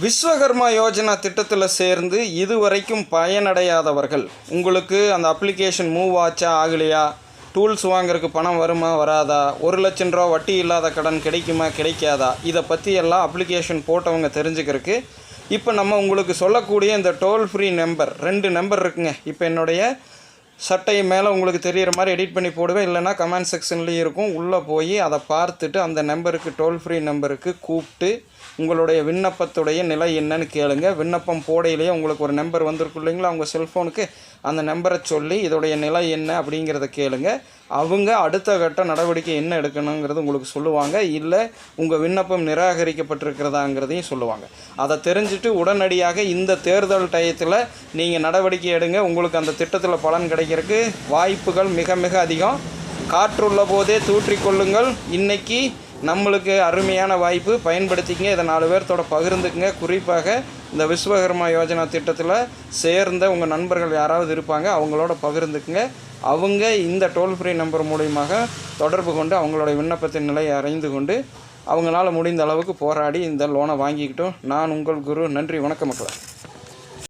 விஸ்வகர்மா யோஜனா திட்டத்தில் சேர்ந்து இதுவரைக்கும் பயனடையாதவர்கள் உங்களுக்கு அந்த அப்ளிகேஷன் மூவ் ஆச்சா ஆகலையா? டூல்ஸ் வாங்குறதுக்கு பணம் வருமா வராதா? ஒரு லட்சம் ரூபா வட்டி இல்லாத கடன் கிடைக்குமா கிடைக்காதா? இதை பற்றி எல்லாம் அப்ளிகேஷன் போட்டவங்க தெரிஞ்சுக்கிறதுக்கு இப்போ நம்ம உங்களுக்கு சொல்லக்கூடிய இந்த டோல் ஃப்ரீ நம்பர் ரெண்டு நம்பர் இருக்குங்க. இப்போ என்னுடைய சட்டை மேலே உங்களுக்கு தெரிகிற மாதிரி எடிட் பண்ணி போடுவேன். இல்லைனா கமெண்ட் செக்ஷன்லேயும் இருக்கும். உள்ளே போய் அதை பார்த்துட்டு அந்த நம்பருக்கு டோல் ஃப்ரீ நம்பருக்கு கூப்பிட்டு உங்களுடைய விண்ணப்பத்துடைய நிலை என்னன்னு கேளுங்க. விண்ணப்பம் போடையிலேயே உங்களுக்கு ஒரு நம்பர் வந்திருக்கும் இல்லைங்களா? உங்கள் செல்ஃபோனுக்கு அந்த நம்பரை சொல்லி இதோடைய நிலை என்ன அப்படிங்கிறத கேளுங்கள் அவங்க அடுத்த கட்ட நடவடிக்கை என்ன எடுக்கணுங்கிறது உங்களுக்கு சொல்லுவாங்க. இல்லை உங்கள் விண்ணப்பம் நிராகரிக்கப்பட்டிருக்கிறதாங்கிறதையும் சொல்லுவாங்க. அதை தெரிஞ்சுட்டு உடனடியாக இந்த தேர்தல் டயத்தில் நீங்கள் நடவடிக்கை எடுங்க. உங்களுக்கு அந்த திட்டத்தில் பலன் கிடைக்கிறதுக்கு வாய்ப்புகள் மிக மிக அதிகம். காற்றுள்ள போதே தூற்றிக்கொள்ளுங்கள் இன்றைக்கி நம்மளுக்கு அருமையான வாய்ப்பு. பயன்படுத்திக்கங்க. இதை நாலு பேர்த்தோட பகிர்ந்துக்குங்க. குறிப்பாக இந்த விஸ்வகர்மா யோஜனா திட்டத்தில் சேர்ந்த உங்கள் நண்பர்கள் யாராவது இருப்பாங்க அவங்களோட பகிர்ந்துக்குங்க. அவங்க இந்த டோல் ஃப்ரீ நம்பர் மூலியமாக தொடர்பு கொண்டு அவங்களோட விண்ணப்பத்தின் நிலையை அறிந்து கொண்டு அவங்களால முடிந்த அளவுக்கு போராடி இந்த லோனை வாங்கிக்கிட்டோம். நான் உங்கள் குரு. நன்றி. வணக்கம் மக்களை.